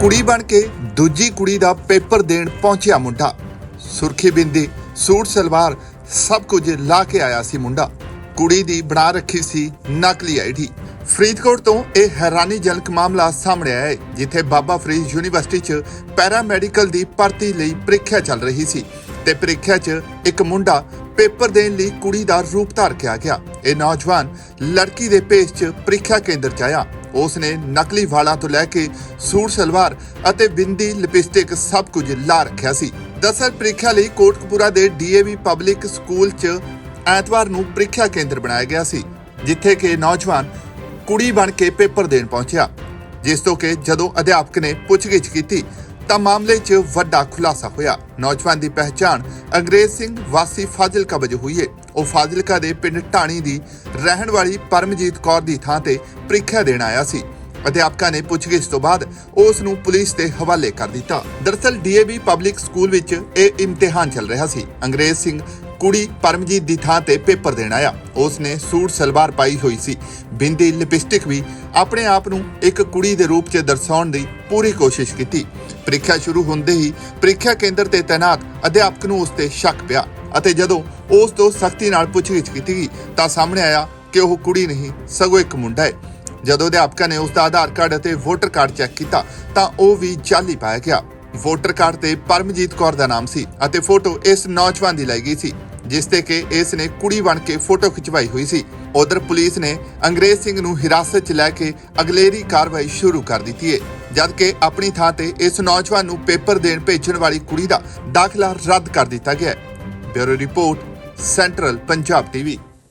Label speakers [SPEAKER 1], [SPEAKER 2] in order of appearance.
[SPEAKER 1] ਕੁੜੀ ਬਣ ਕੇ ਦੂਜੀ ਕੁੜੀ ਦਾ ਪੇਪਰ ਦੇਣ ਪਹੁੰਚਿਆ ਮੁੰਡਾ। ਸੁਰਖੀ ਬਿੰਦੀ, ਸੂਟ, ਸਲਵਾਰ ਸਭ ਕੁਝ ਲਾ ਕੇ ਆਇਆ ਸੀ ਮੁੰਡਾ। ਕੁੜੀ ਦੀ ਬਣਾ ਰੱਖੀ ਸੀ, ਨਕਲੀ ਆਈਡੀ। ਫਰੀਦਕੋਟ ਤੋਂ ਇਹ ਹੈਰਾਨੀਜਨਕ ਮਾਮਲਾ ਸਾਹਮਣੇ ਆਇਆ ਹੈ, ਜਿੱਥੇ ਬਾਬਾ ਫਰੀਦ ਯੂਨੀਵਰਸਿਟੀ 'ਚ ਪੈਰਾਮੈਡੀਕਲ ਦੀ ਭਰਤੀ ਲਈ ਪ੍ਰੀਖਿਆ ਚੱਲ ਰਹੀ ਸੀ ਤੇ ਪ੍ਰੀਖਿਆ 'ਚ ਇੱਕ ਮੁੰਡਾ ਪੇਪਰ ਦੇਣ ਲਈ ਕੁੜੀ ਦਾ ਰੂਪ ਧਾਰ ਕੇ ਆ ਗਿਆ। ਇਹ ਨੌਜਵਾਨ ਲੜਕੀ ਦੇ ਭੇਸ 'ਚ ਪ੍ਰੀਖਿਆ ਕੇਂਦਰ 'ਚ ਆਇਆ। ਉਸ ਨੇ ਨਕਲੀ ਵਾਲਾਂ ਤੋਂ ਲੈ ਕੇ ਸੂਟ, ਸਲਵਾਰ ਅਤੇ ਬਿੰਦੀ, ਲਿਪਸਟਿਕ ਸਭ ਕੁਝ ਲਾ ਰੱਖਿਆ ਸੀ। ਦਰਅਸਲ ਪ੍ਰੀਖਿਆ ਲਈ ਕੋਟਕਪੂਰਾ ਦੇ ਡੀਏਵੀ ਪਬਲਿਕ ਸਕੂਲ 'ਚ ਐਤਵਾਰ ਨੂੰ ਪ੍ਰੀਖਿਆ ਕੇਂਦਰ ਬਣਾਇਆ ਗਿਆ ਸੀ, ਜਿੱਥੇ ਕਿ ਨੌਜਵਾਨ ਕੁੜੀ ਬਣ ਕੇ ਪੇਪਰ ਦੇਣ ਪਹੁੰਚਿਆ, ਜਿਸ ਤੋਂ ਕਿ ਜਦੋਂ ਅਧਿਆਪਕ ਨੇ ਪੁੱਛਗਿੱਛ ਕੀਤੀ ਤਾਂ ਮਾਮਲੇ 'ਚ ਵੱਡਾ ਖੁਲਾਸਾ ਹੋਇਆ। ਨੌਜਵਾਨ ਦੀ ਪਹਿਚਾਣ ਅੰਗਰੇਜ਼ ਸਿੰਘ ਵਾਸੀ ਫਾਜ਼ਿਲਕਾ ਵਜੋਂ ਹੋਈ ਹੈ ਉਹ ਫਾਜ਼ਿਲਕਾ ਦੇ ਪਿੰਡ ਢਾਣੀ ਦੀ ਰਹਿਣ ਵਾਲੀ ਪਰਮਜੀਤ ਕੌਰ ਦੀ ਥਾਂ ਤੇ ਪ੍ਰੀਖਿਆ ਦੇਣ ਆਇਆ ਸੀ। ਅਧਿਆਪਕਾਂ ਨੇ ਪੁੱਛਗਿੱਛ ਤੋਂ ਬਾਅਦ ਉਸ ਨੂੰ ਪੁਲਿਸ ਦੇ ਹਵਾਲੇ ਕਰ ਦਿੱਤਾ। ਦਰਅਸਲ ਡੀਏਵੀ ਪਬਲਿਕ ਸਕੂਲ ਵਿੱਚ ਇਹ ਇਮਤਿਹਾਨ ਚੱਲ ਰਿਹਾ ਸੀ। ਅੰਗਰੇਜ਼ ਸਿੰਘ ਕੁੜੀ ਪਰਮਜੀਤ ਦੀ ਥਾਂ ਤੇ ਪੇਪਰ ਦੇਣ ਆਇਆ। ਉਸ ਨੇ ਸੂਟ, ਸਲਵਾਰ ਪਾਈ ਹੋਈ ਸੀ। ਬਿੰਦੀ ਲਿਪਸਟਿਕ ਵੀ ਆਪਣੇ ਆਪ ਨੂੰ ਇੱਕ ਕੁੜੀ ਦੇ ਰੂਪ 'ਚ ਦਰਸਾਉਣ ਦੀ ਪੂਰੀ ਕੋਸ਼ਿਸ਼ ਕੀਤੀ। ਪ੍ਰੀਖਿਆ ਸ਼ੁਰੂ ਹੁੰਦੇ ਹੀ ਪ੍ਰੀਖਿਆ ਕੇਂਦਰ ਤੇ ਤੈਨਾਤ ਅਧਿਆਪਕ ਨੂੰ ਉਸ ਤੇ ਸ਼ੱਕ ਪਿਆ ਅਤੇ ਜਦੋਂ ਉਸ ਤੋਂ ਸਖਤੀ ਨਾਲ ਪੁੱਛਗਿੱਛ ਕੀਤੀ ਗਈ ਤਾਂ ਸਾਹਮਣੇ ਆਇਆ ਕਿ ਉਹ ਕੁੜੀ ਨਹੀਂ, ਸਗੋਂ ਇੱਕ ਮੁੰਡਾ ਹੈ। ਜਦੋਂ ਅਧਿਆਪਕਾਂ ਨੇ ਉਸ ਦਾ ਆਧਾਰ ਕਾਰਡ ਅਤੇ ਵੋਟਰ ਕਾਰਡ ਚੈੱਕ ਕੀਤਾ ਤਾਂ ਉਹ ਵੀ ਜਾਲੀ ਪਾਇਆ ਗਿਆ। ਵੋਟਰ ਕਾਰਡ ਤੇ ਪਰਮਜੀਤ ਕੌਰ ਦਾ ਨਾਮ ਸੀ ਅਤੇ ਫੋਟੋ ਇਸ ਨੌਜਵਾਨ ਦੀ ਲਈ ਗਈ ਸੀ। ਜਿਸ ਤੇ ਕਿ ਇਸ ਨੇ ਕੁੜੀ ਬਣ ਕੇ ਫੋਟੋ ਖਿਚਵਾਈ ਹੋਈ ਸੀ। ਉਧਰ ਪੁਲਿਸ ਨੇ ਅੰਗਰੇਜ਼ ਸਿੰਘ ਨੂੰ ਹਿਰਾਸਤ 'ਚ ਲੈ ਕੇ ਅਗਲੇਰੀ ਕਾਰਵਾਈ ਸ਼ੁਰੂ ਕਰ ਦਿੱਤੀ ਹੈ ਜਦਕਿ ਆਪਣੀ ਥਾਂ ਤੇ ਇਸ ਨੌਜਵਾਨ ਨੂੰ ਪੇਪਰ ਦੇਣ ਭੇਜਣ ਵਾਲੀ ਕੁੜੀ ਦਾ ਦਾਖਲਾ ਰੱਦ ਕਰ ਦਿੱਤਾ ਗਿਆ ਹੈ bureau report, central Punjab TV.